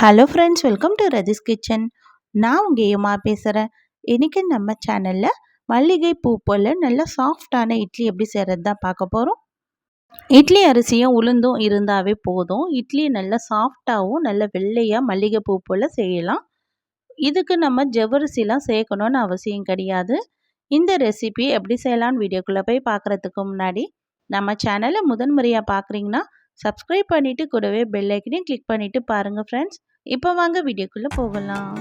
Hello friends welcome to Raji's kitchen நான் உங்கள் ஏமா பேசுகிறேன் இன்றைக்கி நம்ம சேனலில் மல்லிகை பூ போல் நல்ல சாஃப்டான இட்லி எப்படி செய்கிறது தான் பார்க்க போகிறோம் இட்லி அரிசியும் உளுந்தும் இருந்தாவே போதும். இட்லி நல்லா சாஃப்டாகவும் நல்ல வெள்ளையாக மல்லிகை பூ போல் செய்யலாம். இதுக்கு நம்ம ஜவ்வரிசிலாம் சேர்க்கணுன்னு அவசியம் கிடையாது. இந்த ரெசிபி எப்படி செய்யலான்னு வீடியோக்குள்ளே போய் பார்க்குறதுக்கு முன்னாடி நம்ம சேனலை முதன்முறையாக பார்க்குறீங்கன்னா சப்ஸ்கிரைப் பண்ணிவிட்டு கூடவே பெல் ஐக்கனையும் கிளிக் பண்ணிவிட்டு பாருங்கள் ஃப்ரெண்ட்ஸ் இப்போ வாங்க வீடியோக்குள்ளே போகலாம்.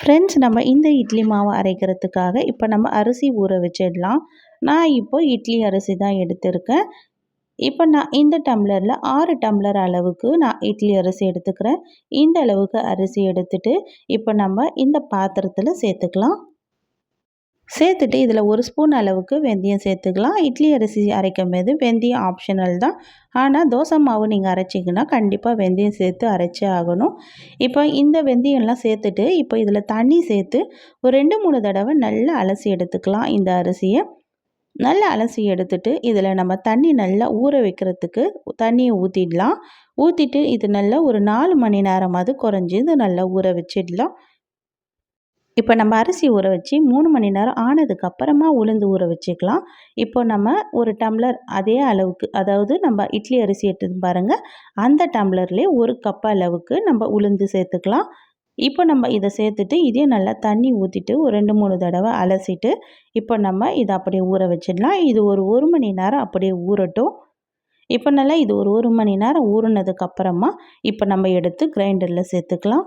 ஃப்ரெண்ட்ஸ் நம்ம இந்த இட்லி மாவு அரைக்கிறதுக்காக இப்போ நம்ம அரிசி ஊற வச்சிடலாம். நான் இப்போ இட்லி அரிசி தான் எடுத்திருக்கேன். இப்போ நான் இந்த டம்ளரில் ஆறு டம்ளர் அளவுக்கு நான் இட்லி அரிசி எடுத்துக்கிறேன். இந்த அளவுக்கு அரிசி எடுத்துட்டு இப்போ நம்ம இந்த பாத்திரத்தில் சேர்த்துக்கலாம். சேர்த்துட்டு இதில் ஒரு ஸ்பூன் அளவுக்கு வெந்தயம் சேர்த்துக்கலாம். இட்லி அரிசி அரைக்கும் போது வெந்தயம் ஆப்ஷனல் தான். ஆனால் தோசை மாவு நீங்கள் அரைச்சிங்கன்னா கண்டிப்பாக வெந்தயம் சேர்த்து அரைச்சே ஆகணும். இப்போ இந்த வெந்தயம்லாம் சேர்த்துட்டு இப்போ இதில் தண்ணி சேர்த்து ஒரு ரெண்டு மூணு தடவை நல்லா அலசி எடுத்துக்கலாம் இந்த அரிசியை. நல்லா அலசி எடுத்துட்டு இதில் நம்ம தண்ணி நல்லா ஊற வைக்கிறதுக்கு தண்ணியை ஊற்றிடலாம். ஊற்றிட்டு இது நல்லா ஒரு நாலு மணி நேரமாவது குறைஞ்சி இது நல்லா ஊற வச்சிடலாம். இப்போ நம்ம அரிசி ஊற வச்சு மூணு மணி நேரம் ஆனதுக்கப்புறமா உளுந்து ஊற வச்சுக்கலாம். இப்போ நம்ம ஒரு டம்ளர் அதே அளவுக்கு அதாவது நம்ம இட்லி அரிசி எடுத்து பாருங்கள் அந்த டம்ளர்லேயே ஒரு கப் அளவுக்கு நம்ம உளுந்து சேர்த்துக்கலாம். இப்போ நம்ம இதை சேர்த்துட்டு இதே நல்லா தண்ணி ஊற்றிட்டு ஒரு ரெண்டு மூணு தடவை அலசிட்டு இப்போ நம்ம இதை அப்படியே ஊற வச்சிடலாம். இது ஒரு ஒரு மணி நேரம் அப்படியே ஊறட்டும். இப்போ நல்லா இது ஒரு ஒரு மணி நேரம் ஊறினதுக்கப்புறமா இப்போ நம்ம எடுத்து கிரைண்டரில் சேர்த்துக்கலாம்.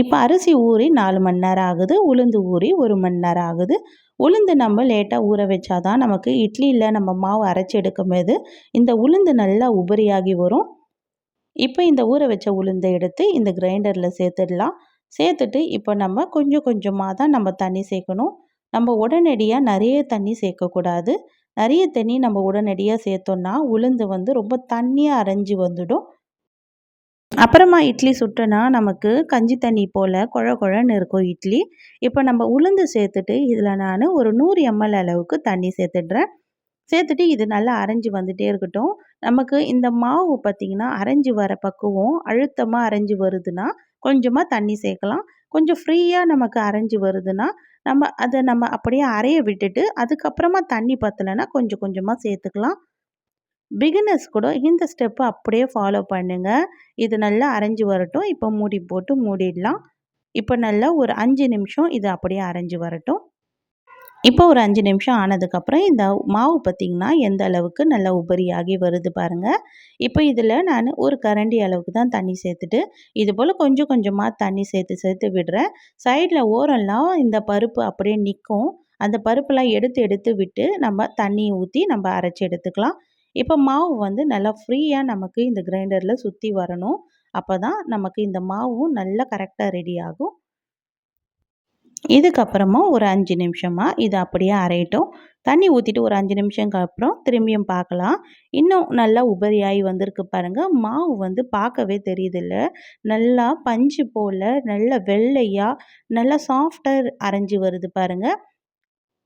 இப்போ அரிசி ஊறி நாலு மணி நேரம் ஆகுது. உளுந்து ஊறி ஒரு மணி நேரம் ஆகுது. உளுந்து நம்ம லேட்டாக ஊற வச்சாதான் நமக்கு இட்லியில் நம்ம மாவு அரைச்சி எடுக்கும் போது இந்த உளுந்து நல்லா உபரியாகி வரும். இப்போ இந்த ஊற வச்ச உளுந்தை எடுத்து இந்த கிரைண்டரில் சேர்த்துடலாம். சேர்த்துட்டு இப்போ நம்ம கொஞ்சம் கொஞ்சமாக தான் நம்ம தண்ணி சேர்க்கணும். நம்ம உடனடியாக நிறைய தண்ணி சேர்க்கக்கூடாது. நிறைய தண்ணி நம்ம உடனடியாக சேர்த்தோன்னா உளுந்து வந்து ரொம்ப தண்ணியாக அரைஞ்சி வந்துடும். அப்புறமா இட்லி சுட்டோன்னா நமக்கு கஞ்சி தண்ணி போல் குழ குழன்னு இருக்கும் இட்லி. இப்போ நம்ம உளுந்து சேர்த்துட்டு இதில் நான் ஒரு நூறு எம்எல் அளவுக்கு தண்ணி சேர்த்துடுறேன். சேர்த்துட்டு இது நல்லா அரைஞ்சி வந்துகிட்டே இருக்கட்டும். நமக்கு இந்த மாவு பார்த்திங்கன்னா அரைஞ்சி வர பக்குவம் அழுத்தமாக அரைஞ்சி வருதுன்னா கொஞ்சமாக தண்ணி சேர்க்கலாம். கொஞ்சம் ஃப்ரீயாக நமக்கு அரைஞ்சி வருதுன்னா நம்ம அதை நம்ம அப்படியே அரைய விட்டுட்டு அதுக்கப்புறமா தண்ணி பற்றலைன்னா கொஞ்சம் கொஞ்சமாக சேர்த்துக்கலாம். பிகினர்ஸ் கூட இந்த ஸ்டெப்பு அப்படியே ஃபாலோ பண்ணுங்கள் இது நல்லா அரைஞ்சி வரட்டும். இப்போ மூடி போட்டு மூடிடலாம். இப்போ நல்லா ஒரு அஞ்சு நிமிஷம் இது அப்படியே அரைஞ்சி வரட்டும். இப்போ ஒரு அஞ்சு நிமிஷம் ஆனதுக்கப்புறம் இந்த மாவு பார்த்திங்கன்னா எந்த அளவுக்கு நல்லா உபரியாகி வருது பாருங்கள் இப்போ இதில் நான் ஒரு கரண்டி அளவுக்கு தான் தண்ணி சேர்த்துட்டு இது போல் கொஞ்சம் கொஞ்சமாக தண்ணி சேர்த்து சேர்த்து விடுறேன். சைடில் ஓரெல்லாம் இந்த பருப்பு அப்படியே நிற்கும். அந்த பருப்பெல்லாம் எடுத்து எடுத்து விட்டு நம்ம தண்ணி ஊற்றி நம்ம அரைச்சி எடுத்துக்கலாம். இப்போ மாவு வந்து நல்லா ஃப்ரீயாக நமக்கு இந்த கிரைண்டரில் சுற்றி வரணும். அப்போ தான் நமக்கு இந்த மாவும் நல்லா கரெக்டாக ரெடி ஆகும். இதுக்கப்புறமா ஒரு அஞ்சு நிமிஷமாக இது அப்படியே அரையட்டும். தண்ணி ஊற்றிட்டு ஒரு அஞ்சு நிமிஷங்க அப்புறம் திரும்பியும் பார்க்கலாம் இன்னும் நல்லா உபரியாகி வந்திருக்கு பாருங்கள் மாவு வந்து பார்க்கவே தெரியுதில்ல. நல்லா பஞ்சு போல் நல்ல வெள்ளையாக நல்லா சாஃப்டாக அரைஞ்சி வருது பாருங்கள்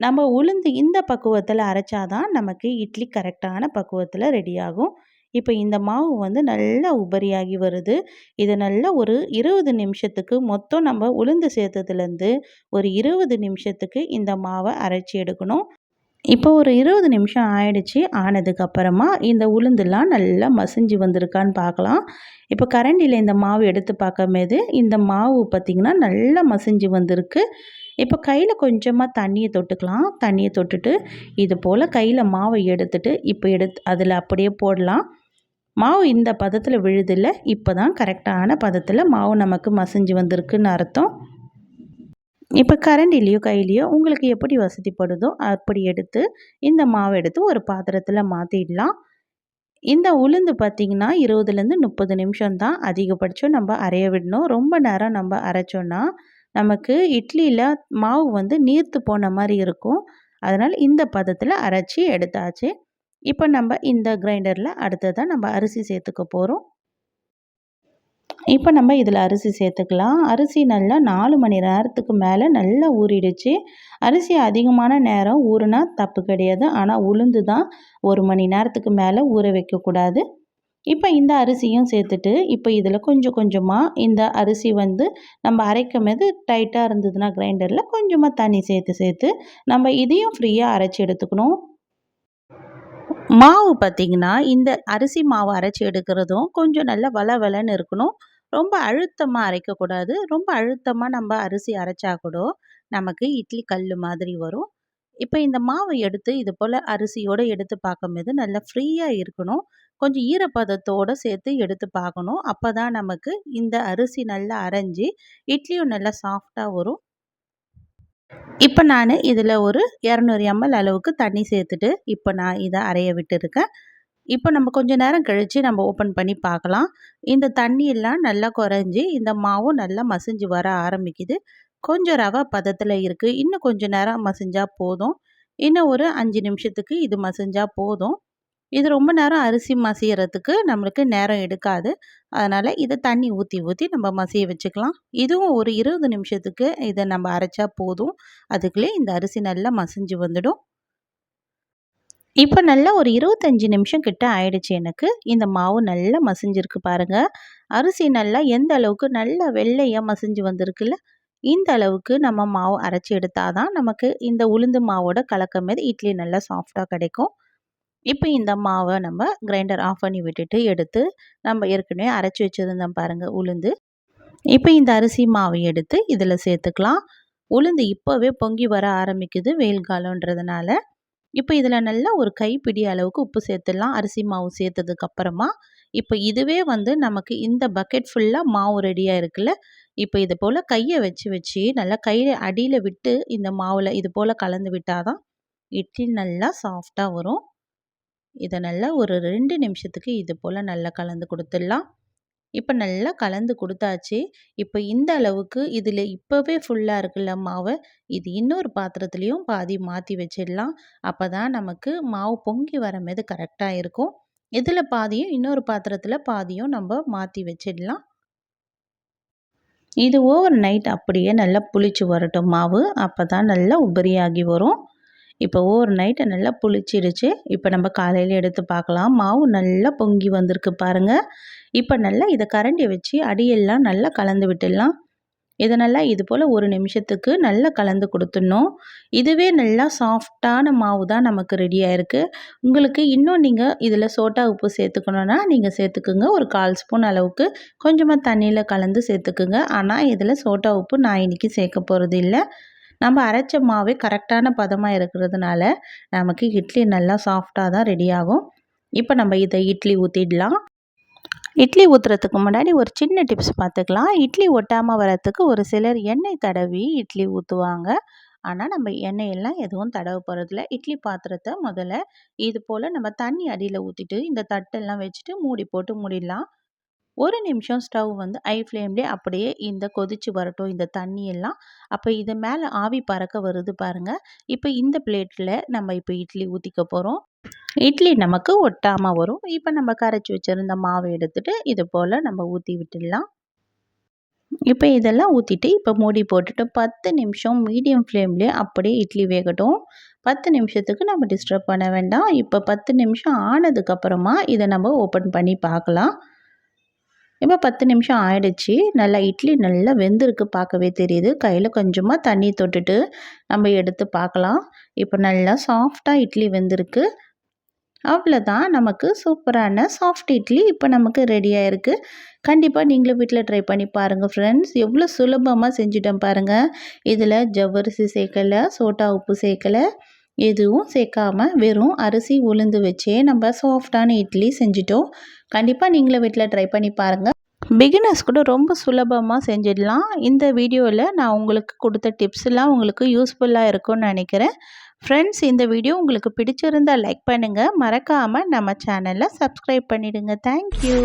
நம்ம உளுந்து இந்த பக்குவத்தில் அரைச்சாதான் நமக்கு இட்லி கரெக்டான பக்குவத்தில் ரெடியாகும் இப்போ இந்த மாவு வந்து நல்லா உபரியாகி வருது. இது நல்லா ஒரு இருபது நிமிஷத்துக்கு மொத்தம் நம்ம உளுந்து சேர்த்ததுலேருந்து ஒரு இருபது நிமிஷத்துக்கு இந்த மாவை அரைச்சி எடுக்கணும். இப்போ ஒரு இருபது நிமிஷம் ஆயிடுச்சு ஆனதுக்கப்புறமா இந்த உளுந்துலாம் நல்லா மசிஞ்சு வந்திருக்கான்னு பார்க்கலாம். இப்போ கரண்டியில் இந்த மாவு எடுத்து பார்க்கும்போது இந்த மாவு பார்த்திங்கன்னா நல்லா மசிஞ்சு வந்திருக்கு. இப்போ கையில் கொஞ்சமாக தண்ணியை தொட்டுக்கலாம். தண்ணியை தொட்டுட்டு இது போல் கையில் மாவை எடுத்துட்டு இப்போ எடுத்து அதில் அப்படியே போடலாம். மாவு இந்த பதத்தில் விழுதில்ல. இப்போ தான் கரெக்டான பதத்தில் மாவு நமக்கு மசிஞ்சு வந்திருக்குன்னு அர்த்தம். இப்போ கரண்டிலேயோ கையிலையோ உங்களுக்கு எப்படி வசதிப்படுதோ அப்படி எடுத்து இந்த மாவை எடுத்து ஒரு பாத்திரத்தில் மாற்றிடலாம் இந்த உளுந்து பார்த்திங்கன்னா இருபதுலேருந்து முப்பது நிமிஷம் தான் அதிகபட்சம் நம்ம அரைய விடணும். ரொம்ப நேரம் நம்ம அரைச்சோன்னா நமக்கு இட்லியில் மாவு வந்து நீர்த்து போன மாதிரி இருக்கும். அதனால் இந்த பதத்தில் அரைச்சி எடுத்தாச்சு. இப்போ நம்ம இந்த கிரைண்டரில் அடுத்ததாக நம்ம அரிசி சேர்த்துக்க போகிறோம் இப்போ நம்ம இதில் அரிசி சேர்த்துக்கலாம். அரிசி நல்லா நாலு மணி நேரத்துக்கு மேலே நல்லா ஊறிடுச்சு. அரிசி அதிகமான நேரம் ஊறுனா தப்பு கிடையாது. ஆனால் உளுந்து தான் ஒரு மணி நேரத்துக்கு மேலே ஊற வைக்கக்கூடாது. இப்போ இந்த அரிசியும் சேர்த்துட்டு இப்போ இதில் கொஞ்சம் கொஞ்சமாக இந்த அரிசி வந்து நம்ம அரைக்கும் போது டைட்டாக இருந்ததுன்னா கிரைண்டரில் கொஞ்சமாக தண்ணி சேர்த்து சேர்த்து நம்ம இதையும் ஃப்ரீயாக அரைச்சி எடுத்துக்கணும். மாவு பார்த்திங்கன்னா இந்த அரிசி மாவு அரைச்சி எடுக்கிறதும் கொஞ்சம் நல்லா வள வளன்னு இருக்கணும். ரொம்ப அழுத்தமாக அரைக்கக்கூடாது. ரொம்ப அழுத்தமாக நம்ம அரிசி அரைச்சா கூட நமக்கு இட்லி கல் மாதிரி வரும். இப்போ இந்த மாவை எடுத்து இது போல் அரிசியோடு எடுத்து பார்க்கும்போது நல்லா ஃப்ரீயாக இருக்கணும். கொஞ்சம் ஈரப்பதத்தோடு சேர்த்து எடுத்து பார்க்கணும் அப்போ தான் நமக்கு இந்த அரிசி நல்லா அரைஞ்சி இட்லியும் நல்லா சாஃப்டாக வரும். இப்போ நான் இதில் ஒரு இரநூறு எம்எல் அளவுக்கு தண்ணி சேர்த்துட்டு இப்போ நான் இதை அரைய விட்டுருக்கேன். இப்போ நம்ம கொஞ்சம் நேரம் கழித்து நம்ம ஓப்பன் பண்ணி பார்க்கலாம் இந்த தண்ணியெல்லாம் நல்லா குறைஞ்சி இந்த மாவும் நல்லா மசிஞ்சு வர ஆரம்பிக்குது. கொஞ்சம் ரவை பதத்தில் இருக்குது இன்னும் கொஞ்சம் நேரம் மசிஞ்சால் போதும். இன்னும் ஒரு அஞ்சு நிமிஷத்துக்கு இது மசிஞ்சால் போதும். இது ரொம்ப நேரம் அரிசி மசியறதுக்கு நம்மளுக்கு நேரம் எடுக்காது. அதனால் இதை தண்ணி ஊற்றி ஊற்றி நம்ம மசிய வச்சுக்கலாம். இதுவும் ஒரு இருபது நிமிஷத்துக்கு இதை நம்ம அரைச்சா போதும். அதுக்குள்ளே இந்த அரிசி நல்லா மசிஞ்சு வந்துடும். இப்போ நல்லா ஒரு இருபத்தஞ்சி நிமிஷம் கிட்ட ஆயிடுச்சு எனக்கு. இந்த மாவு நல்லா மசிஞ்சிருக்கு பாருங்கள் அரிசி நல்லா எந்த அளவுக்கு நல்லா வெள்ளையாக மசிஞ்சு வந்திருக்குல்ல இந்த அளவுக்கு நம்ம மாவு அரைச்சி எடுத்தால் தான் நமக்கு இந்த உளுந்து மாவோட கலக்கம் மீது இட்லி நல்லா சாஃப்டாக கிடைக்கும். இப்போ இந்த மாவை நம்ம கிரைண்டர் ஆஃப் பண்ணி விட்டுட்டு எடுத்து நம்ம ஏற்கனவே அரைச்சி வச்சுருந்தோம் பாருங்கள் உளுந்து. இப்போ இந்த அரிசி மாவை எடுத்து இதில் சேர்த்துக்கலாம். உளுந்து இப்போவே பொங்கி வர ஆரம்பிக்குது வெயில் காலன்றதுனால இப்போ இதில் நல்லா ஒரு கைப்பிடி அளவுக்கு உப்பு சேர்த்துடலாம். அரிசி மாவு சேர்த்ததுக்கப்புறமா இப்போ இதுவே வந்து நமக்கு இந்த பக்கெட் ஃபுல்லாக மாவு ரெடியாக இருக்குல்ல இப்போ இது போல் கையை வச்சு வச்சு நல்லா கையில் அடியில் விட்டு இந்த மாவில் இது போல் கலந்து விட்டால் தான் இட்லி நல்லா சாஃப்டாக வரும். இதை நல்லா ஒரு ரெண்டு நிமிஷத்துக்கு இது போல் நல்லா கலந்து கொடுத்துடலாம். இப்போ நல்லா கலந்து கொடுத்தாச்சு. இப்போ இந்த அளவுக்கு இதில் இப்போவே ஃபுல்லாக இருக்குல்ல மாவு இது இன்னொரு பாத்திரத்துலேயும் பாதி மாற்றி வச்சிடலாம். அப்போ தான் நமக்கு மாவு பொங்கி வர கரெக்டாக இருக்கும். இதில் பாதியும் இன்னொரு பாத்திரத்தில் பாதியும் நம்ம மாற்றி வச்சிடலாம். இது ஓவர் நைட் அப்படியே நல்லா புளிச்சு வரட்டும். மாவு அப்போ தான் நல்லா உபரியாகி வரும். இப்போ ஓவர் நைட்டை நல்லா புளிச்சிடுச்சு இப்போ நம்ம காலையில் எடுத்து பார்க்கலாம். மாவு நல்லா பொங்கி வந்திருக்கு பாருங்கள் இப்போ நல்லா இதை கரண்டி வச்சு அடியெல்லாம் நல்லா கலந்து விட்டுடலாம். இதை நல்லா இது போல் ஒரு நிமிஷத்துக்கு நல்லா கலந்து கொடுத்துடணும். இதுவே நல்லா சாஃப்டான மாவு தான் நமக்கு ரெடியாக இருக்குது உங்களுக்கு இன்னும் நீங்கள் இதில் சோட்டா உப்பு சேர்த்துக்கணுன்னா நீங்கள் சேர்த்துக்குங்க. ஒரு கால் ஸ்பூன் அளவுக்கு கொஞ்சமாக தண்ணியில் கலந்து சேர்த்துக்குங்க. ஆனால் இதில் சோட்டா உப்பு நான் இன்றைக்கி சேர்க்க போகிறது இல்லை. நம்ம அரைச்ச மாவே கரெக்டான பதமாக இருக்கிறதுனால நமக்கு இட்லி நல்லா சாஃப்டாக தான் ரெடி ஆகும். இப்போ நம்ம இதை இட்லி ஊற்றிடலாம் இட்லி ஊற்றுறதுக்கு முன்னாடி ஒரு சின்ன டிப்ஸ் பார்த்துக்கலாம். இட்லி ஒட்டாமல் வரத்துக்கு ஒரு சிலர் எண்ணெய் தடவி இட்லி ஊற்றுவாங்க ஆனால் நம்ம எண்ணெயெல்லாம் எதுவும் தடவ போகிறதில்ல இட்லி பாத்திரத்தை முதல்ல இது போல் நம்ம தண்ணி அடியில் ஊற்றிட்டு இந்த தட்டெல்லாம் வச்சுட்டு மூடி போட்டு மூடிடலாம். ஒரு நிமிஷம் ஸ்டவ் வந்து ஐ ஃப்ளேம்லேயே அப்படியே இந்த கொதிச்சு வரட்டும் இந்த தண்ணி எல்லாம் அப்போ இது மேலே ஆவி பறக்க வருது பாருங்கள் இப்போ இந்த பிளேட்டில் நம்ம இப்போ இட்லி ஊற்றிக்க போகிறோம் இட்லி நமக்கு ஒட்டாமல் வரும். இப்போ நம்ம கரைச்சி வச்சுருந்த மாவை எடுத்துகிட்டு இது போல் நம்ம ஊற்றி விட்டுடலாம். இப்போ இதெல்லாம் ஊற்றிட்டு இப்போ மூடி போட்டுட்டு பத்து நிமிஷம் மீடியம் ஃப்ளேம்லேயே அப்படியே இட்லி வேகட்டும். பத்து நிமிஷத்துக்கு நம்ம டிஸ்டர்ப் பண்ண வேண்டாம். இப்போ பத்து நிமிஷம் ஆனதுக்கப்புறமா இதை நம்ம ஓப்பன் பண்ணி பார்க்கலாம். இப்போ பத்து நிமிஷம் ஆயிடுச்சு நல்லா இட்லி நல்லா வெந்திருக்கு பார்க்கவே தெரியுது. கையில் கொஞ்சமாக தண்ணி தொட்டுட்டு நம்ம எடுத்து பார்க்கலாம். இப்போ நல்லா சாஃப்டாக இட்லி வெந்திருக்கு. அவ்வளோதான் நமக்கு சூப்பரான சாஃப்ட் இட்லி இப்போ நமக்கு ரெடியாக இருக்குது கண்டிப்பாக நீங்களும் வீட்டில் ட்ரை பண்ணி பாருங்கள் ஃப்ரெண்ட்ஸ் எவ்வளோ சுலபமாக செஞ்சுட்டேன் பாருங்கள் இதில் ஜவ்வரிசி சேர்க்கலை சோட்டா உப்பு சேர்க்கலை. எதுவும் சேர்க்காம வெறும் அரிசி உளுந்து வச்சே நம்ம சாஃப்டான இட்லி செஞ்சிட்டோம். கண்டிப்பாக நீங்களும் வீட்டில் ட்ரை பண்ணி பாருங்கள் பிகினர்ஸ் கூட ரொம்ப சுலபமாக செஞ்சிடலாம். இந்த வீடியோவில் நான் உங்களுக்கு கொடுத்த டிப்ஸ்லாம் உங்களுக்கு யூஸ்ஃபுல்லாக இருக்கும்னு நினைக்கிறேன். ஃப்ரெண்ட்ஸ் இந்த வீடியோ உங்களுக்கு பிடிச்சிருந்தால் லைக் பண்ணுங்கள் மறக்காமல் நம்ம சேனலை சப்ஸ்கிரைப் பண்ணிவிடுங்க தேங்க்யூ